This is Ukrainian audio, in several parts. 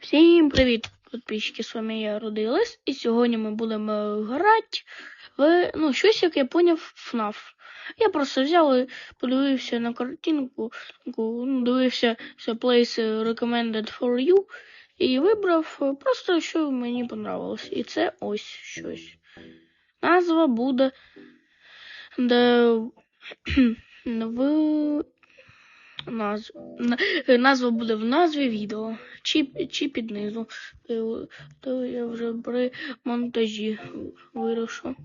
Всім привіт, підписчики, з вами я Родилась, і сьогодні ми будемо грати в, ну, щось, як я поняв, FNAF. Я просто взяв і подивився на картинку, ну, дивився це place recommended for you, і вибрав просто, що мені понравилось. І це ось щось. Назва буде The... в назв... на- е, назва буде в назві відео чи, чи під низу. Е, То я вже при монтажі вирішу.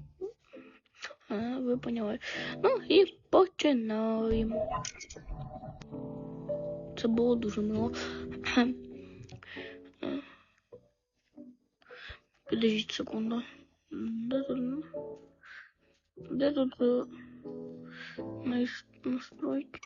А, ви поняли. Ну і починаємо. Це було дуже мило. Е, Підождіть секунду. Де тут? Де тут е, нас- настройки?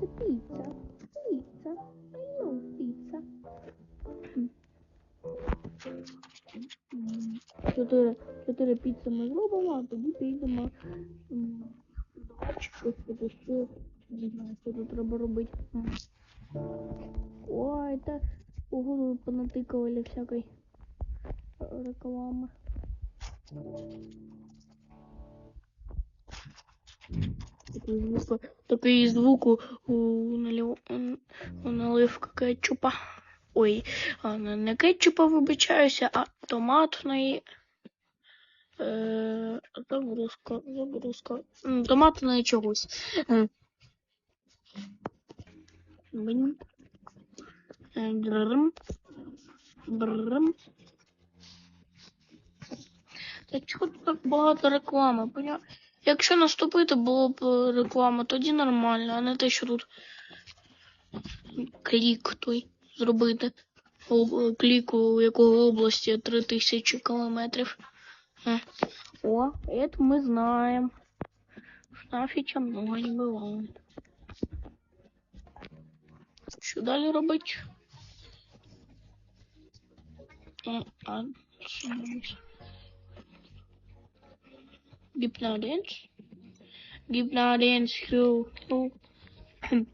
Це піца. Піца. Айо, піца. М, Чотири, чотири піци ми зробимо, а тоді підемо таке ще. Не знаю, що тут треба робити. Ой, та погоду понатикували всякой звук, такий звук у, налив, наливка кетчупа. Ой, не, кетчупа вибачаюся, а томатної. Е, загрузка, загрузка. М, Томатної чогось. Дрррм. Дрррм. Та чого так багато реклами? Поня... Якщо наступити було б е, реклама, тоді нормально, а не те, що тут клік той зробити. Об- е, Клік у якого області 3000 кілометрів. Е. О, это мы знаем. В Нафича много не бывает. Що далі робить? Е, А, що робить? Гіпноденс? Гіпноденс, хю, хю. Кхм.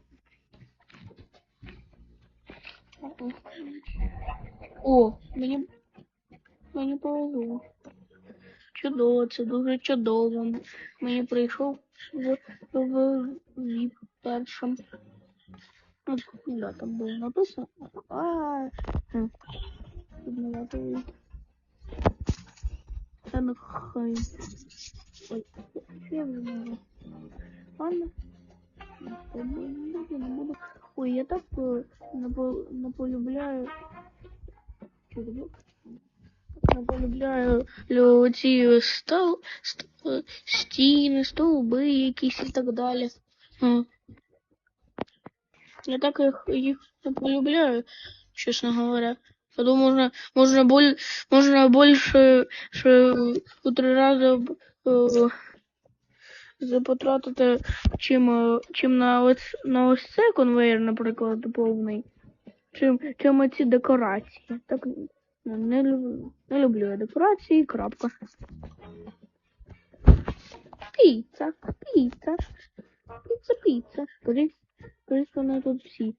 О, мені, мені повезло. Чудово, це дуже чудово. Мені прийшов в, в, в першим. От, Да, там було написано. А, вид. Та ну хай. Ой, я можу? Ладно. Не буду. Ой, я так е, не, по- не полюбляю. Що це було? Не полюбляю лю- ці стол, ст, стіни, стовби якісь і так далі. Я так їх, їх не полюбляю, чесно говоря. Я думаю, можна, можна, боль, можна більше ще у три рази е, запотратити, чим, е, чим на, ось, на ось це конвейер, наприклад, повний, чим, чим оці декорації. Так ну, не люблю. Не люблю я декорації, крапка. Піца, піца, піца, піца. Скажіть, скажіть, вони тут всі.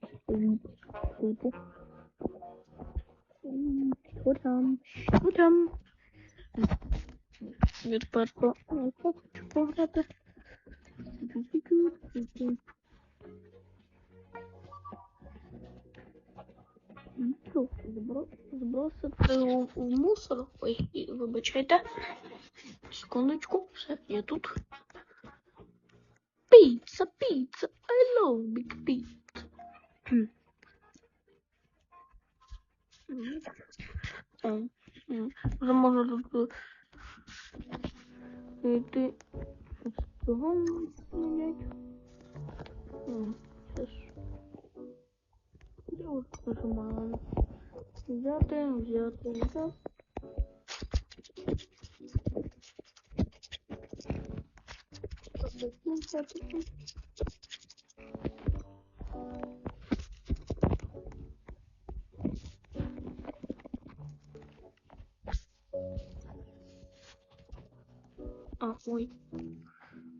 Типу. М, Що там? Що там? Відтепер по ну, хочу пограти. Ну, збро- Збросити у, у мусор. Ой, і- вибачайте. Секундочку, все, я тут. Pizza, pizza. I love big pizza. Вже можна тут йти цього міняти. Це ж. Я от нажимаю. Взяти, взяти, взяти. А, ой.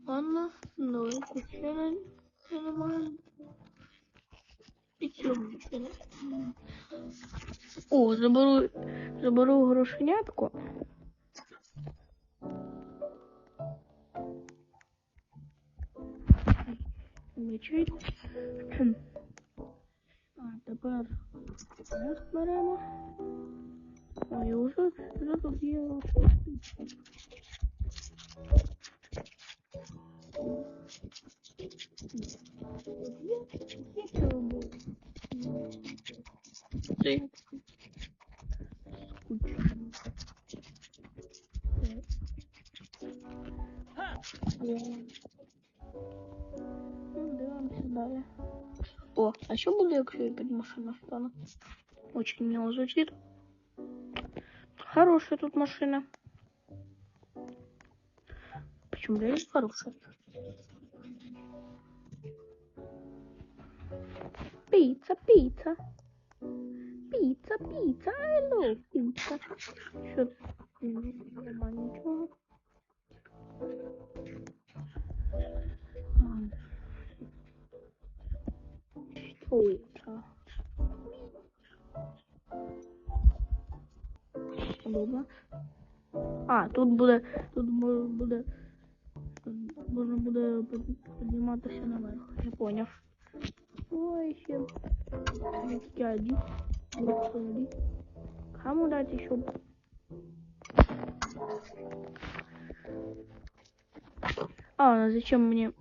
Ладно, давайте. І цього. О, заберу, заберу грошенятку. А тепер нас беремо. Ой, уже, тут є. О, а що буде, якщо я під машину стану? Очень мило звучит. Хорошая тут машина. Почему реально хорошая? Пицца, пицца. Пицца, пицца, I love пицца. Що? Нема Що це? Добре. А, тут буде, тут бу- буде, тут можна буде під- підніматися наверх. Я поняв. Ой, ще. Дядю. Господи. Кому дать еще? А, зачем мне?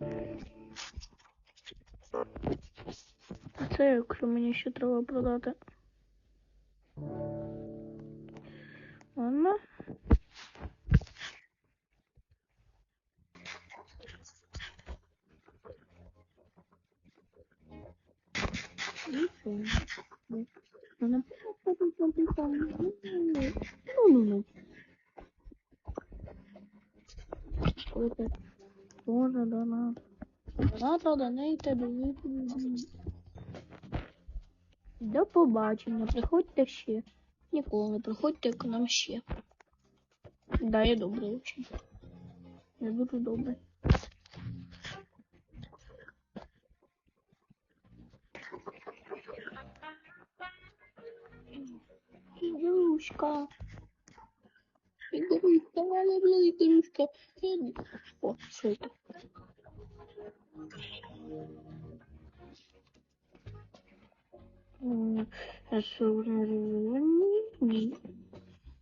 Це, якщо мені ще треба продати. Ладно. І все. Ну, ну, ну. Это тоже донат. Донат, донейте, донейте. До побачення. Приходьте ще. Ніколи приходьте к нам ще. Да, я добрий очень. Я дуже добрий. Игрушка. Игрушка, я люблю игрушка. О, что это?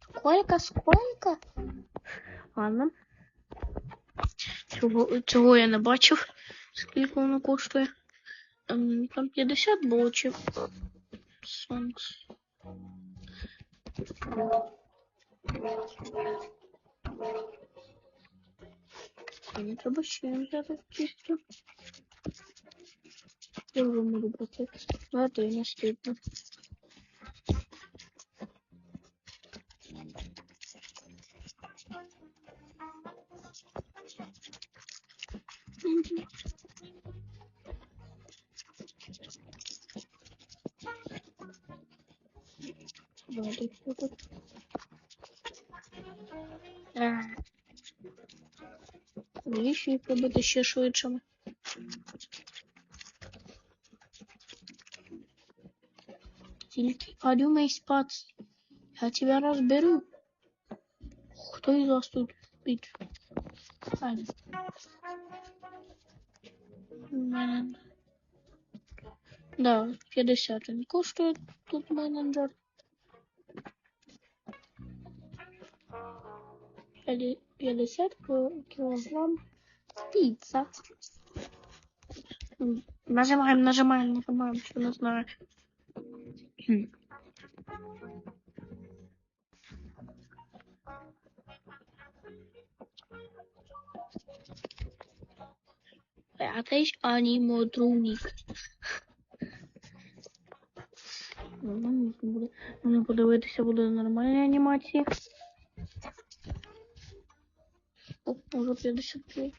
Сколько, сколько? Ладно. Цього, цього я не бачив, скільки воно коштує. Ем, Там 50 блочів. Сонкс. Мені треба ще взяти чисто. Я вже можу брати. Давайте я наступну. Мгм. Давайте що тут. А. Навіщо ще швидшими? Тільки подумай спать. Я тебя разберу. Кто из вас тут спит? Аня. Менеджер. Да, 50 він коштує тут менеджер. П'яді- 50 ки- кілограм піца. М, Нажимаем, нажимаем, нажимаем, что не Jakiś animodrunik. Можна подивитися, буде нормальні анімації. О, уже 53.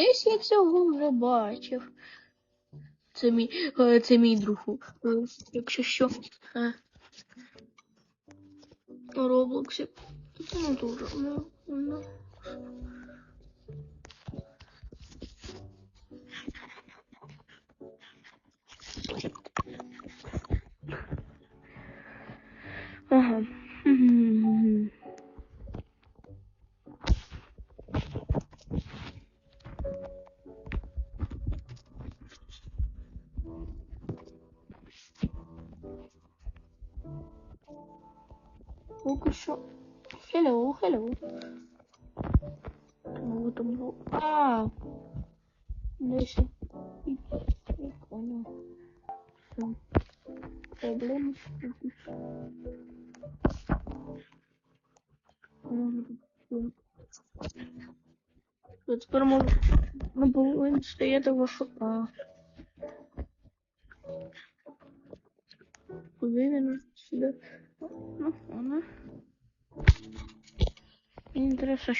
Десь я цього вже бачив. Це мій, е, це мій друг. е, Якщо що. е, У Роблоксі. Ну, дуже. Ну, ну. Ага. Поки що. Hello, hello. Ну, там, ну, а, дальше. Я понял. Все. Проблемы. Тепер можу... Ну, було, що я того шукав. інтересно,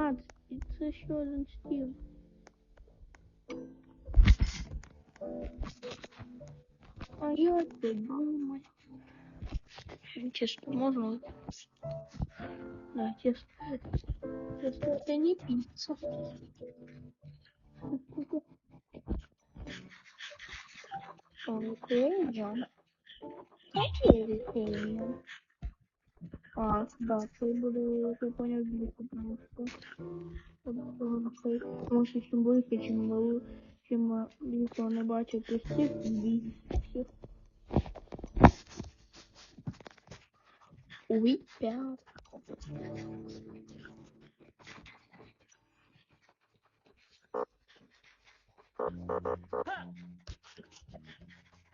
А, це- це ще один стіл. А я це думаю. Честно, можно? Да, честно. Честно, это не пицца. Окей, Джон. А, да, цей буде, ти поняв, буде купити. Тому що чим більше, чим вели, чим більше не бачить усіх, всіх. Уй, п'ять.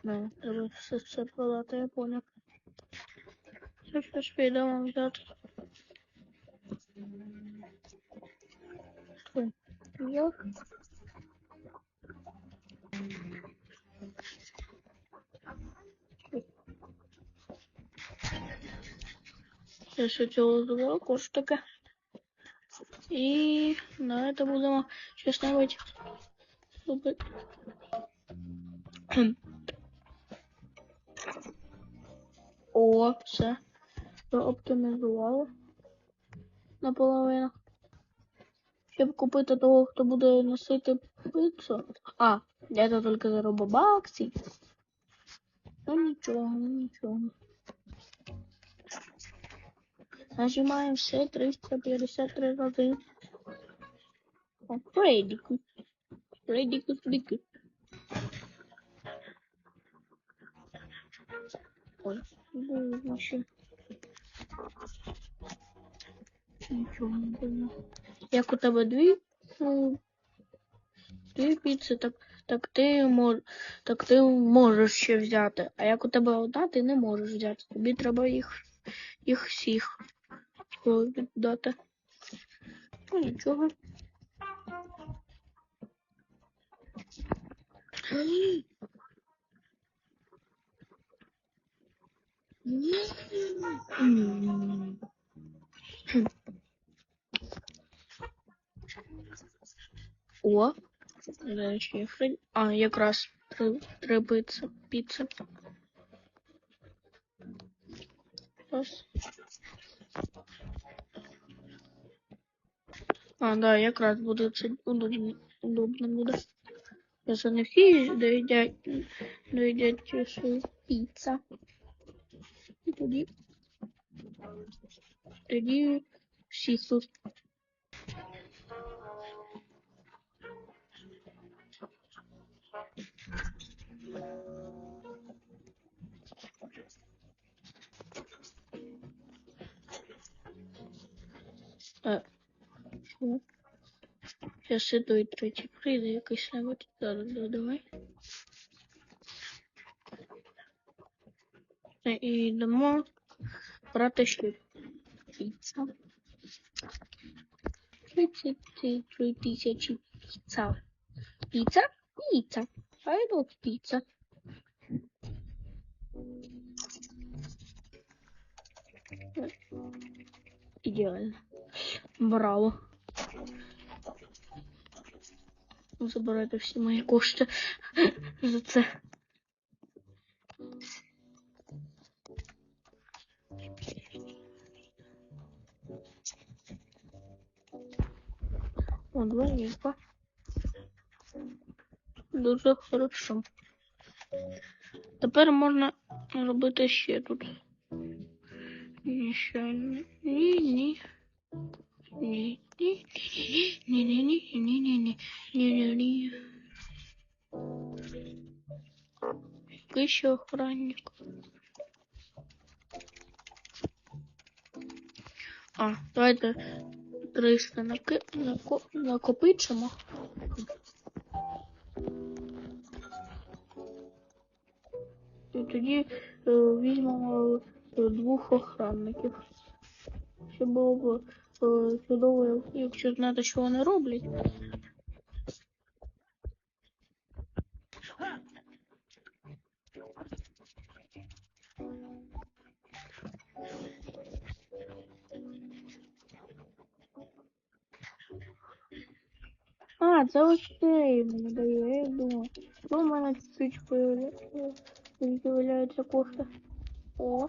Да, треба все все продати, я поняв. Hüpf bis später mal wieder. Drin. Ja. Я ще цього звала коштика. І на это будем чесно робити. чтобы О, все. Я оптимізувала наполовину. Щоб купити того, хто буде носити пиццу. А, я це тільки зароблю баксів. Ну нічого, ну нічого. Нажимаємо все 353 рази. О, Фредіку. Фредіку, Фредіку. Ой, було ще. Нічого не було. Як у тебе дві, ну, дві піци, так, так, ти мож, так ти можеш ще взяти. А як у тебе одна, ти не можеш взяти. Тобі треба їх, їх всіх о, віддати. Ну, нічого. О, ще є Фредді. А, якраз три, три пицци, піци. Раз. А, да, якраз буде це удобно, удобно буде. Це не всі доїдять, доїдять свою піца тоді. Тоді 600. Так. Сейчас ще до і прийде якийсь навод. Зараз, давай. І йдемо брати ще піца. 33 тисячі піца. Піца? Піца. I love pizza. Ідеально. Браво. Забирайте всі мої кошти за це. О, двойка. Дуже хорошо. Тепер можна робити ще тут. Ні, ще ні, ні. Ні, ні, ні, ні, ні, ні, ні, ні, ні, ні, ні. Який ще охранник? А, давайте 300 наки... нако... накопичимо. І тоді е, візьмемо е, двох охранників. Щоб було б е, чудово, якщо знати, що вони роблять. Це ось цей мені я думаю. Що в мене чуть появляється кошти? О.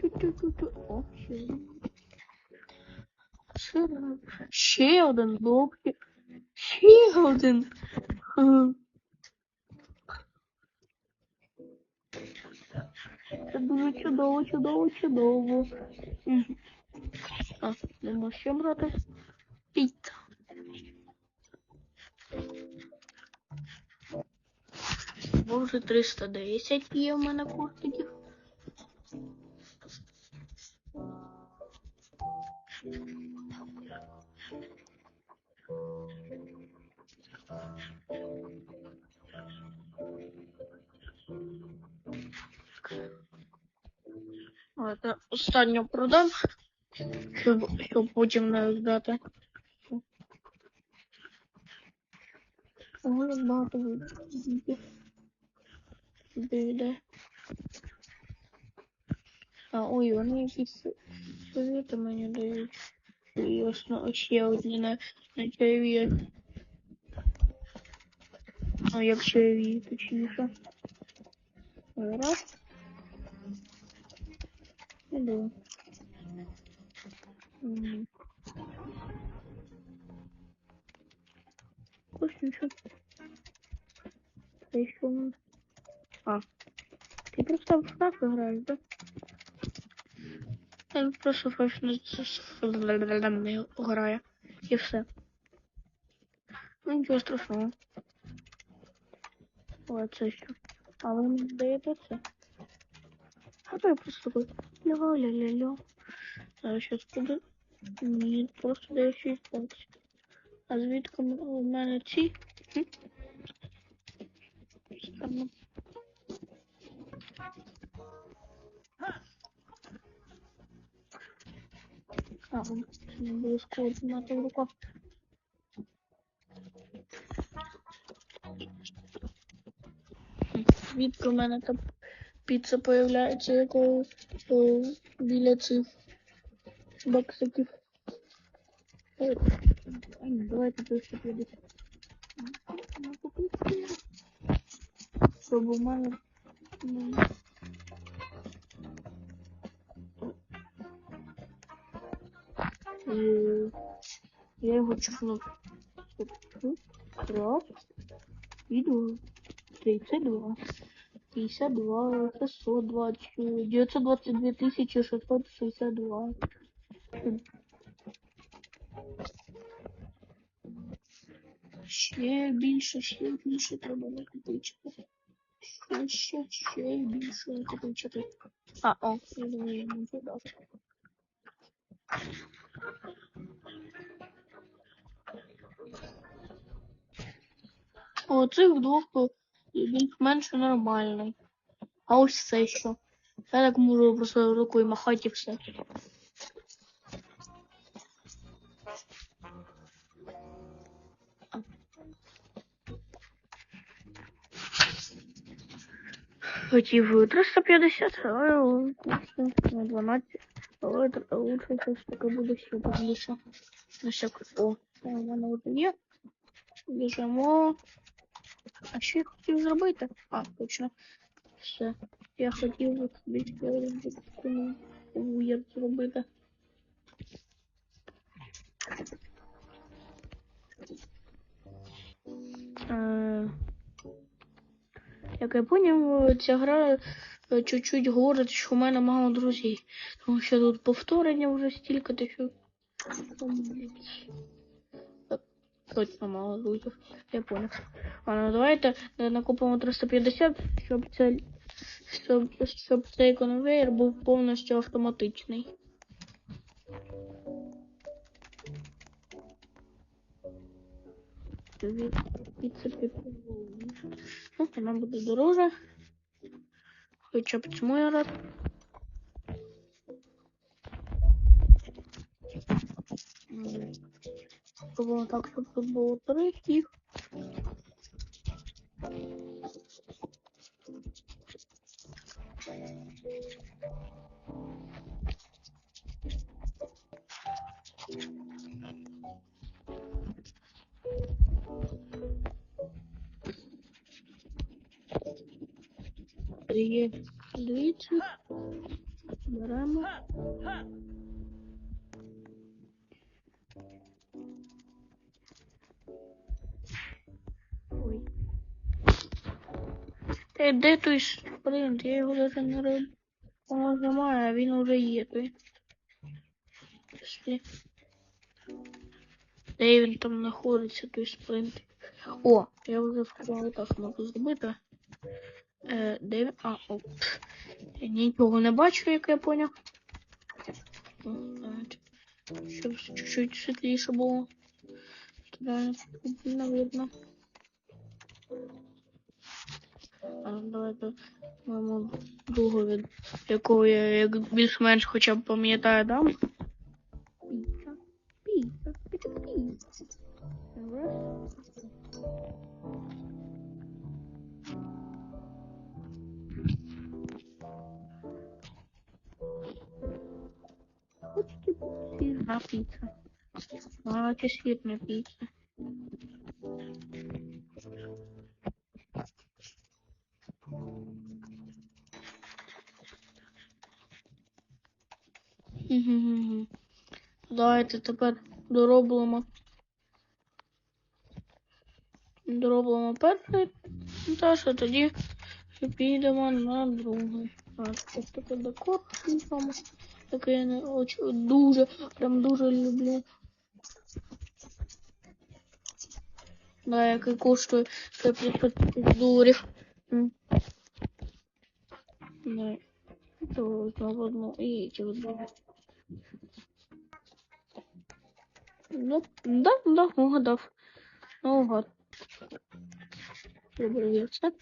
Ту-ту-ту-ту. О, ще. Ще один. Блокчик. Ще один. Це дуже чудово, чудово, чудово. А, нема ще брати. Піца. Боже, 310 є в мене коштиків. А, це останню продам, щоб, щоб потім не здати. Ого, як багато вийде. Вийде. А, ой, вони якісь совіти мені дають. І основ ще одні на, на чайові. А як чайові, точніше. Раз. І два. Мгм. Ось нічого. Це що? у нас? А. Ти просто в шкаф граєш, да? Просто файф не грає. І все. Ну, нічого страшного. О, це що? А ви мені даєте це? А то я просто такой ля-ля-ля-ля. А сейчас буду. Ні, просто даю 6 баксів. А звідки у мене ці? А, не обов'язково тримати в руках. Звідки у мене там піца появляється, якого біля цих баксиків ладно, давайте быстро підійдемо. Щоб у мене... Я його чухну. Раз. Иду. 32. 52. 620. 922 662. Ще більше, ще більше треба накопичити. Ще, ще, ще більше накопичити. А, о, я думаю, я можу дати. О, цих двох більш-менш нормальний. А ось це що? Я так можу просто рукою махати і все. Хотів 350, але на 12. Але тр- лучше все ж таки буде ще більше. На всяк. О, це у мене вже є. Біжимо. А що я хотів зробити? А, точно. Все. Я хотів більше уєр зробити. Як я поняв, ця гра е, чуть-чуть говорить, що в мене мало друзів. Тому що тут повторення вже стільки, то що. Так, Точно мало друзів. Я поняв. А ну давайте е, накупимо 350, щоб це щоб, щоб цей конвейер був повністю автоматичний. Від підцепи Ну, вона буде дороже. Хоча б цьому я рад. Було так, щоб тут було три їх. Є двічі. Беремо. Ой. Та де той спринт? Я його даже не роб... Воно немає, а він уже є той. Пішли. Де він там знаходиться, той спринт? О, я вже в так можу зробити. Е? А, о. пф. Я нічого не бачу, як я поняв. Щоб чуть-чуть світліше було. Туди не видно. Давайте моєму другу, від якого я як більш-менш хоча б пам'ятаю дам. Сирна піца. А, це сирна піца. Давайте тепер доробимо. Доробимо перший етаж, а тоді підемо на другий. Так, ось такий декор який я не очень, дуже, прям дуже люблю. Да, який коштує 500 доларів. Да. То знову одну і ці одну. Ну, да, да, угадав. Наугад. Добре, є все.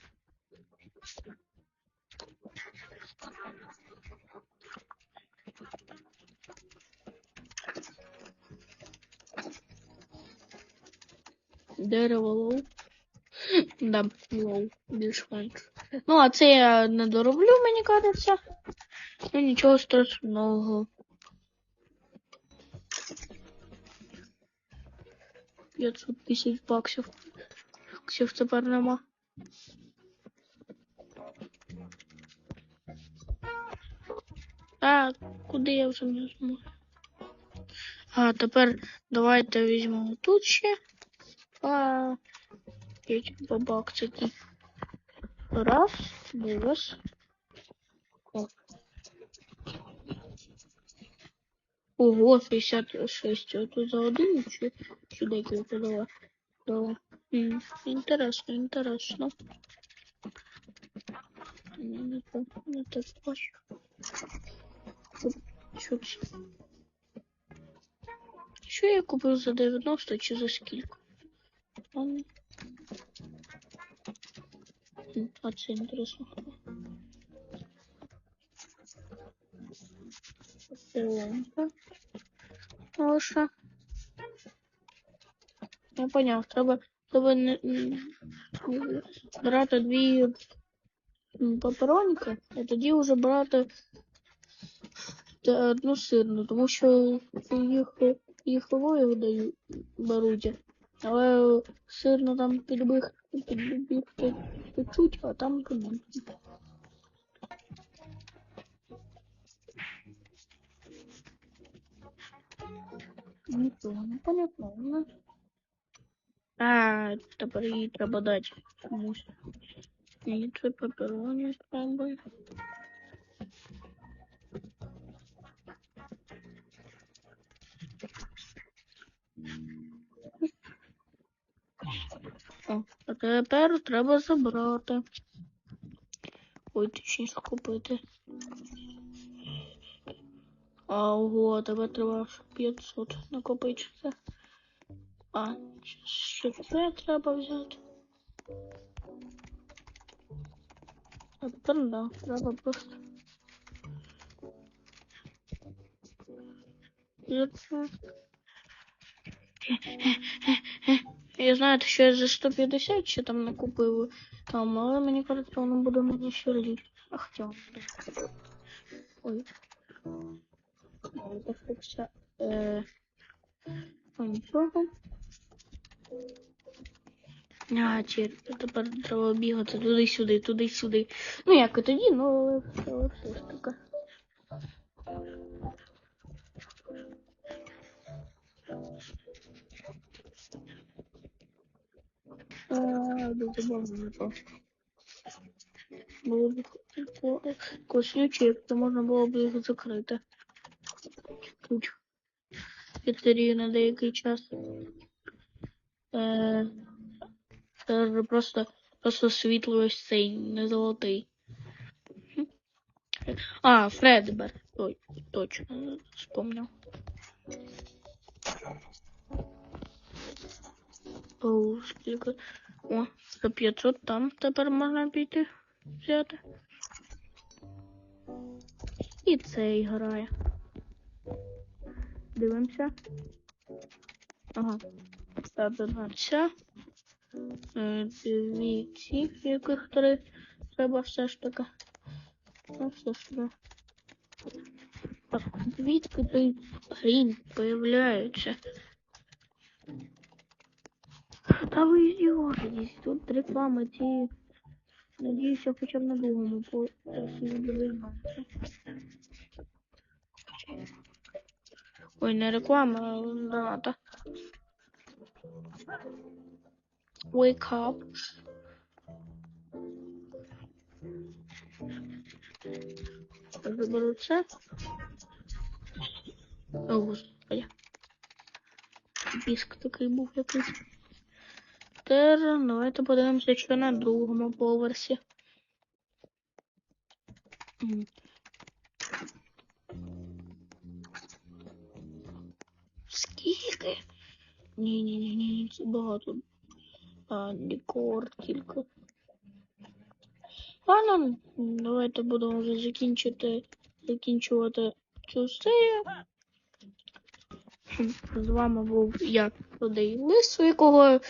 Дерево лоу. Да, лоу, більш-менш. Ну, а це я не дороблю, мені кажеться. Ну, нічого страшного. 500 тисяч баксів. Баксів тепер нема. А, куди я вже не зможу? А тепер давайте візьмемо тут ще. А, п'ять бабак такі. Раз. О. Ого, 66. А тут за один чи сюди кілька дала? Дала. М, Інтересно, інтересно. Не, не так, не так. Що це? Що я купив за 90 чи за скільки? А, ні. М, А це інтересно. Зеленка. Лише. Я поняв, треба, треба не, брати дві папероніки, і тоді вже брати одну сирну, тому що їх, їх даю, беруть. Але сирно там підбіг, підбігти чуть, а там туди. Нічого не понятно. Ну. А, тепер їй треба дати комусь. І це папероні треба. О, тепер треба забрати. Ой, точніше купити. Ого, тебе треба аж 500 накопичити. А, ще це треба взяти. А тепер да, треба просто. Це- Я знаю, що я за 150 ще там накупив там, але мені кажеться, воно буде мені ще літ. А хоча. Ой. Все. Е... Нічого. А, чи тепер треба бігати туди-сюди, туди-сюди. Ну, як і тоді, ну, але але все дуже багато. Було б коснюче, якщо можна було б їх закрити. Ключ. Піцерію на деякий час. Е, просто, просто світло ось цей, не золотий. А, Фредбер. Ой, точно, вспомнив. О, скільки. О, за 500 там тепер можна піти взяти. І цей грає. Дивимося. Ага. Так, одна. Е, Дві ці, яких три треба все ж таки. Ну, все ж таки. Так, звідки той хрінь появляється? Та ви издеваетесь, тут реклама ті. Надіюсь, я хоча б на другому по. Ой, не реклама, а доната. Wake up. Заберу це. О, господи. Піск такий був якийсь. Тепер давайте подивимося, що на другому поверсі. Скільки? Ні, ні, ні, ні, це багато. А, декор тільки. Ладно, давайте будемо вже закінчити, закінчувати цю серію. З вами був я, Тодей Лис, у якого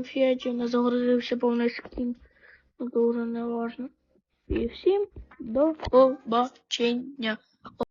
п'ять не загрузився повний скрін. Дуже не важно. І всім до побачення.